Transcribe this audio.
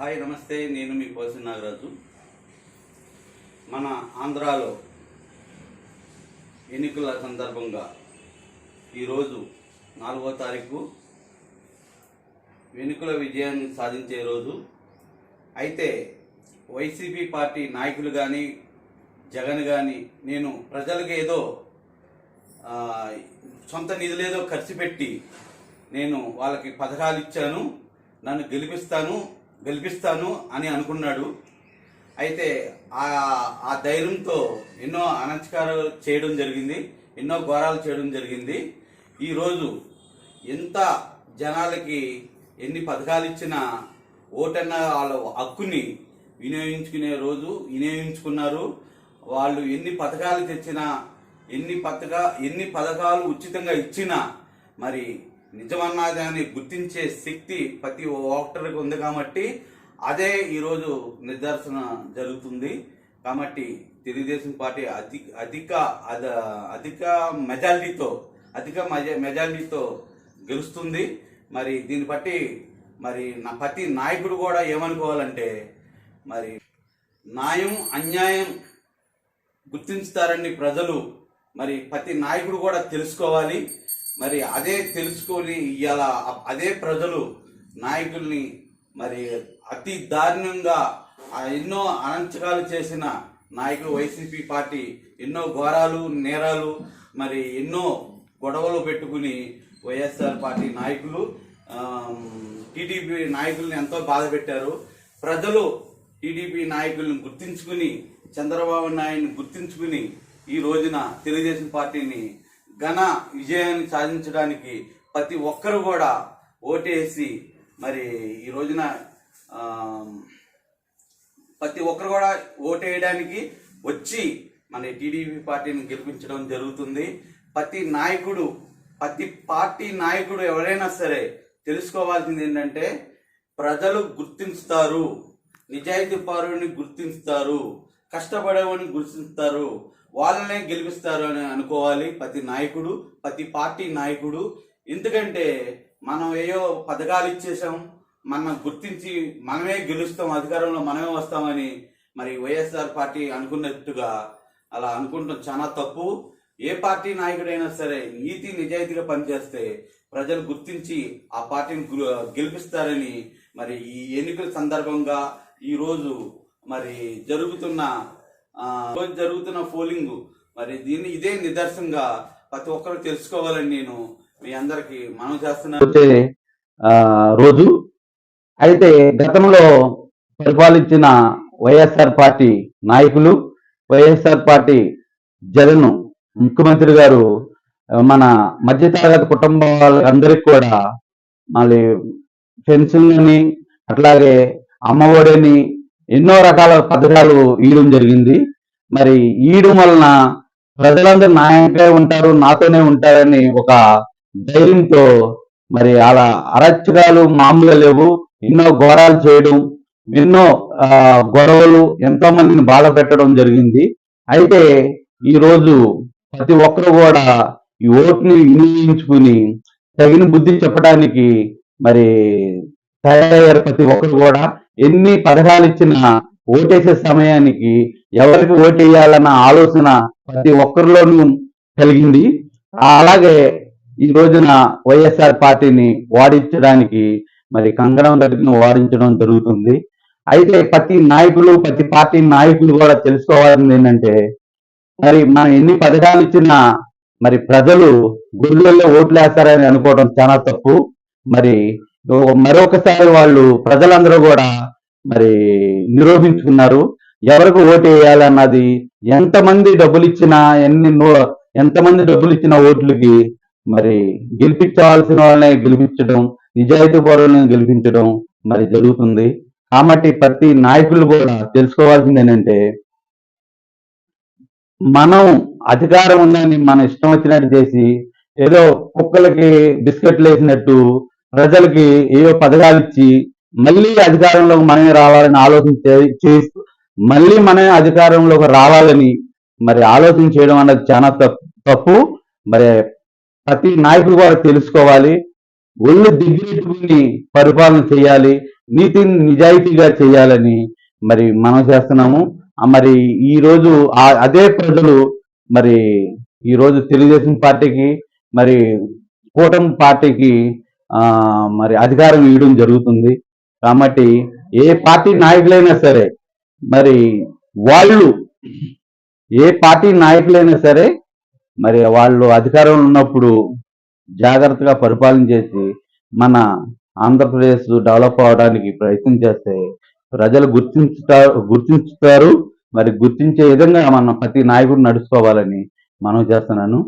Hi నమస్తే. నేను మీ పోసిన నాగరాజు. మన ఆంధ్రాలో ఎన్నికల సందర్భంగా ఈరోజు నాలుగో తారీఖు ఎన్నికల విజయాన్ని సాధించే రోజు. అయితే వైసీపీ పార్టీ నాయకులు కానీ జగన్ కానీ నేను ప్రజలకు ఏదో సొంత నిధులేదో ఖర్చు పెట్టి నేను వాళ్ళకి పథకాలు ఇచ్చాను నన్ను గెలిపిస్తాను గెలిపిస్తాను అని అనుకున్నాడు. అయితే ఆ ఆ ధైర్యంతో ఎన్నో అనంతకారాలు చేయడం జరిగింది ఎన్నో ఘోరాలు చేయడం జరిగింది. ఈరోజు ఎంత జనాలకి ఎన్ని పథకాలు ఇచ్చినా ఓటన్న వాళ్ళ హక్కుని వినియోగించుకునే రోజు వినియోగించుకున్నారు. వాళ్ళు ఎన్ని పథకాలు తెచ్చినా ఎన్ని పథకా ఎన్ని పథకాలు ఉచితంగా ఇచ్చినా మరి నిజమన్నది అని గుర్తించే శక్తి ప్రతి ఒక్కరికి ఉంది కాబట్టి అదే ఈరోజు నిర్దర్శన జరుగుతుంది. కాబట్టి తెలుగుదేశం పార్టీ అధి అధిక అద- అధిక మెజారిటీతో అధిక మెజ- మెజారిటీతో గెలుస్తుంది. మరి దీన్ని బట్టి మరి నా ప్రతి నాయకుడు కూడా ఏమనుకోవాలంటే మరి న్యాయం అన్యాయం గుర్తించుతారని ప్రజలు మరి ప్రతి నాయకుడు కూడా తెలుసుకోవాలి. మరి అదే తెలుసుకొని ఇవాళ అదే ప్రజలు నాయకుల్ని మరి అతి దారుణంగా ఎన్నో అనంచకాలు చేసిన నాయకులు వైసీపీ పార్టీ ఎన్నో ఘోరాలు నేరాలు మరి ఎన్నో గొడవలు పెట్టుకుని వైఎస్ఆర్ పార్టీ నాయకులు టీడీపీ నాయకుల్ని ఎంతో బాధ పెట్టారు. ప్రజలు టీడీపీ నాయకుల్ని గుర్తించుకుని చంద్రబాబు నాయుడిని గుర్తించుకుని ఈ రోజున తెలుగుదేశం పార్టీని ఘన విజయాన్ని సాధించడానికి ప్రతి ఒక్కరు కూడా ఓటేసి మరి ఈ రోజున ప్రతి ఒక్కరు కూడా ఓటేయడానికి వచ్చి మన టీడీపీ పార్టీని గెలిపించడం జరుగుతుంది. ప్రతి నాయకుడు ప్రతి పార్టీ నాయకుడు ఎవరైనా సరే తెలుసుకోవాల్సింది ఏంటంటే ప్రజలు గుర్తించుతారు. నిజాయితీ పరుని గుర్తిస్తారు కష్టపడేవాడిని గుర్తిస్తారు వాళ్ళనే గెలిపిస్తారు అని అనుకోవాలి. ప్రతి నాయకుడు ప్రతి పార్టీ నాయకుడు. ఎందుకంటే మనం ఏయో పథకాలు ఇచ్చేసాం మనం గుర్తించి మనమే గెలుస్తాం అధికారంలో మనమే వస్తామని మరి వైఎస్ఆర్ పార్టీ అనుకున్నట్టుగా అలా అనుకుంటాం. చాలా తప్పు. ఏ పార్టీ నాయకుడైనా సరే నీతి నిజాయితీగా పనిచేస్తే ప్రజలు గుర్తించి ఆ పార్టీని గెలిపిస్తారని మరి ఈ ఎన్నికల సందర్భంగా ఈరోజు మరి జరుగుతున్న రోజు జరుగుతున్న పోలింగ్. మరి దీన్ని ఇదే నిదర్శనంగా ప్రతి ఒక్కరు తెలుసుకోవాలని నేను మీ అందరికి మనం చేస్తున్న వచ్చే రోజు అయితే గతంలో పరిపాలించిన వైఎస్ఆర్ పార్టీ నాయకులు వైఎస్ఆర్ పార్టీ జగన్ ముఖ్యమంత్రి గారు మన మధ్యతరగతి కుటుంబాలందరికీ కూడా మళ్ళీ పెన్షన్లని అట్లాగే అమ్మఒడిని ఎన్నో రకాల పథకాలు ఇవ్వడం జరిగింది. మరి ఇవ్వడం వలన ప్రజలందరూ నాయకే ఉంటారు నాతోనే ఉంటారని ఒక ధైర్యంతో మరి అలా అరచకాలు మామూలుగా లేవు. ఎన్నో ఘోరాలు చేయడం ఎన్నో గొడవలు ఎంతో మందిని బాధ పెట్టడం జరిగింది. అయితే ఈరోజు ప్రతి ఒక్కరు కూడా ఈ ఓటుని వినియోగించుకుని తగిన బుద్ధి చెప్పడానికి మరి తయారయ్యారు ప్రతి ఒక్కరు కూడా. ఎన్ని పథకాలు ఇచ్చినా ఓటేసే సమయానికి ఎవరికి ఓటేయాలన్న ఆలోచన ప్రతి ఒక్కరిలోనూ కలిగింది. అలాగే ఈ రోజున వైఎస్ఆర్ పార్టీని వాడించడానికి మరి కంగణం దగ్గర వాడించడం జరుగుతుంది. అయితే ప్రతి నాయకులు ప్రతి పార్టీ నాయకులు కూడా తెలుసుకోవాల్సింది ఏంటంటే మరి మనం ఎన్ని పథకాలు ఇచ్చినా మరి ప్రజలు గుళ్ళల్లో ఓట్లు వేస్తారని అనుకోవడం చాలా తప్పు. మరి మరొకసారి వాళ్ళు ప్రజలందరూ కూడా మరి నిరూపించుకున్నారు ఎవరికి ఓటు వేయాలన్నది ఎంతమంది డబ్బులు ఇచ్చినా ఎన్ని ఎంతమంది డబ్బులు ఇచ్చిన ఓట్లకి మరి గెలిపించవలసిన వాళ్ళని గెలిపించడం నిజాయితీ పౌరులను గెలిపించడం మరి జరుగుతుంది. కాబట్టి ప్రతి నాయకులు కూడా తెలుసుకోవాల్సింది ఏంటంటే మనం అధికారం ఉందని మన ఇష్టం వచ్చినట్టు చేసి ఏదో కుక్కలకి బిస్కెట్లు వేసినట్టు ప్రజలకి ఏవో పథకాలు ఇచ్చి మళ్ళీ అధికారంలోకి మనమే రావాలని ఆలోచన చే- చేస్తూ మళ్ళీ మనమే అధికారంలోకి రావాలని మరి ఆలోచన చేయడం అన్నది చాలా తప్పు తప్పు. మరి ప్రతి నాయకుడు కూడా తెలుసుకోవాలి. ఒళ్ళు దిగ్గిరెట్టుకుని పరిపాలన చేయాలి. నీతిని నిజాయితీగా చేయాలని మరి మనం చేస్తున్నాము. మరి ఈ రోజు అదే ప్రజలు మరి ఈ రోజు తెలుగుదేశం పార్టీకి మరి కూటమి పార్టీకి మరి అధికారం ఇవ్వడం జరుగుతుంది. కాబట్టి ఏ పార్టీ నాయకులైనా సరే మరి వాళ్ళు ఏ పార్టీ నాయకులైనా సరే మరి వాళ్ళు అధికారంలో ఉన్నప్పుడు జాగ్రత్తగా పరిపాలన చేసి మన ఆంధ్రప్రదేశ్ డెవలప్ అవడానికి ప్రయత్నం చేస్తే ప్రజలు గుర్తించుతారు గుర్తించుతారు. మరి గుర్తించే విధంగా మన ప్రతి నాయకుడు నడుచుకోవాలని మనం చేస్తున్నాను.